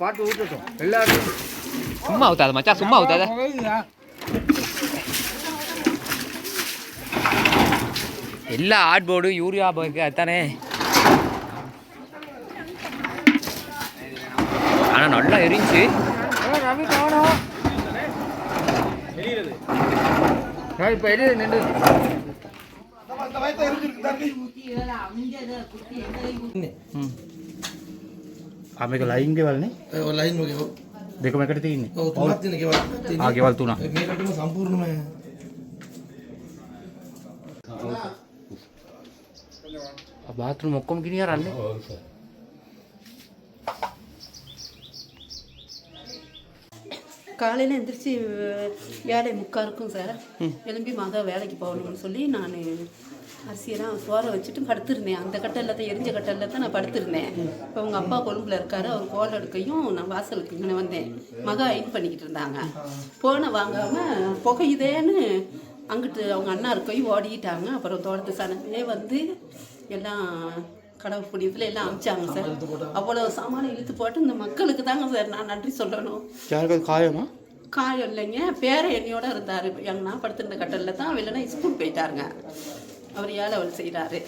பாட்டு எல்லாரும் சும்மா ஊத்தாத மச்சான் சும்மா ஊத்தாத. எல்லா ஆர்ட் போர்டு யூரியா போக்கு அதுதானே ஆனா நல்லா எரிஞ்சு ரவி காணும் இப்போ எது நின்று ආමක ලයින් ගෙවල්නේ ලයින් වගේ ඔව්. දෙකම එකට තියෙන්නේ ඔව් තුනක් තියෙන ගෙවල් තියෙන්නේ. ආ ගෙවල් තුනක් මේකටම සම්පූර්ණම බාත්රුම් ඔක්කොම ගිනි අරන්නේ காலையில் எந்திரிச்சு வேலை முக்கா இருக்கும் சார் எழும்பி மக வேலைக்கு போகணும்னு சொல்லி நான் அரிசியெல்லாம் சோறை வச்சுட்டு படுத்திருந்தேன். அந்த கட்டலில் தான் எரிஞ்ச கட்டலில் தான் நான் படுத்திருந்தேன். இப்போ உங்கள் அப்பா கொழும்புல இருக்காரு. அவர் கோல் எடுக்கையும் நான் வாசலுக்கு இங்கே வந்தேன். மக அயன் பண்ணிக்கிட்டு இருந்தாங்க. போனை வாங்காமல் புகையுதேன்னு அங்கிட்டு அவங்க அண்ணா இருக்கையும் ஓடிட்டாங்க. அப்புறம் தோட்டத்து சனமே வந்து எல்லாம் கடவுள் புண்ணியத்தில் எல்லாம் அமிச்சாங்க சார். அவ்வளோ சாமானை இழுத்து போட்டு இந்த மக்களுக்கு தாங்க சார் நான் நன்றி சொல்லணும். யாருக்கு காயமா? காயம் இல்லைங்க. பேர என்னையோட இருந்தார். எங்க நான் படுத்திருந்த கட்டலில் தான் இல்லைன்னா ஸ்கூல் போயிட்டாருங்க. அவர் ஏழை அவள் செய்கிறாரு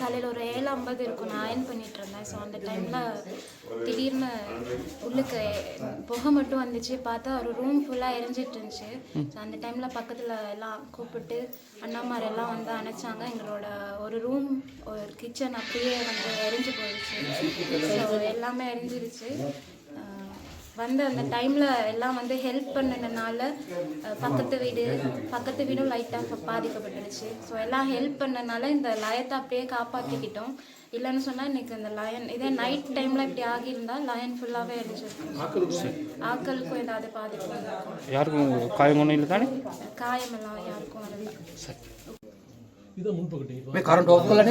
காலையில் ஒரு ஏழு ஐம்பது இருக்கும். நான் அயன் பண்ணிட்டு இருந்தேன். ஸோ அந்த டைமில் திடீர்னு உள்ளுக்கு புகை மட்டும் வந்துச்சு. பார்த்தா ஒரு ரூம் ஃபுல்லாக எரிஞ்சிட்டு இருந்துச்சு. ஸோ அந்த டைமில் பக்கத்தில் எல்லாம் கூப்பிட்டு அண்ணாமார் எல்லாம் வந்து அணைச்சாங்க. எங்களோட ஒரு ரூம் ஒரு கிச்சன் அப்படியே வந்து எரிஞ்சு போயிடுச்சு. ஸோ எல்லாமே எரிஞ்சிருச்சு. வந்த அந்த டைமில் எல்லாம் வந்து ஹெல்ப் பண்ணினனால பக்கத்து வீடு பக்கத்து வீடும் லைட்டாக பாதிக்கப்பட்டுடுச்சு. ஸோ எல்லாம் ஹெல்ப் பண்ணனால இந்த லயத்தை அப்படியே காப்பாற்றிக்கிட்டோம் இல்லைன்னு சொன்னால் இன்றைக்கி இந்த லயன் இதே நைட் டைமில் இப்படி ஆகியிருந்தால் லயன் ஃபுல்லாகவே அடிச்சிருக்கும். ஆக்களுக்கும் ஏதாவது பாதிப்பு யாருக்கும்? காயம் ஒன்றும் இல்லை தானே? காயமெல்லாம் யாருக்கும் வரவே இதை முன்பு கரண்ட் ஆஃப் பண்ணலாம்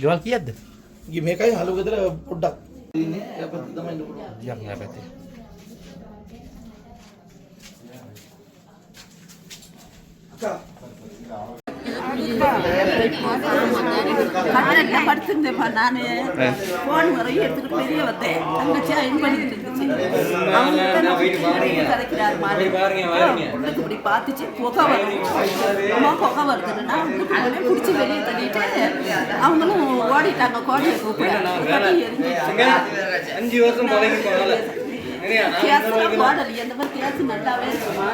ගෙවල් කියද්ද මේකයි හලුගෙදර පොඩ්ඩක්. යන්න පැත්තේ. අක්කා. கட்டில படுத்துருந்தேப்பா நான் ஃபோன் வரையும் எடுத்துட்டு பெரிய வந்தேன். தங்கச்சி அயன் பண்ணிட்டு இருந்துச்சு. அவங்க இப்படி பார்த்துச்சு புகை வரும் அம்மா புகை வருதுன்னா உள்ளுக்கு பிடிச்சி வெளியே தள்ளிட்டு அவங்களும் ஓடிட்டாங்க கோடையை கூப்பிட்டு எந்த மாதிரி கேஸ் நல்லாவே இருக்குமா?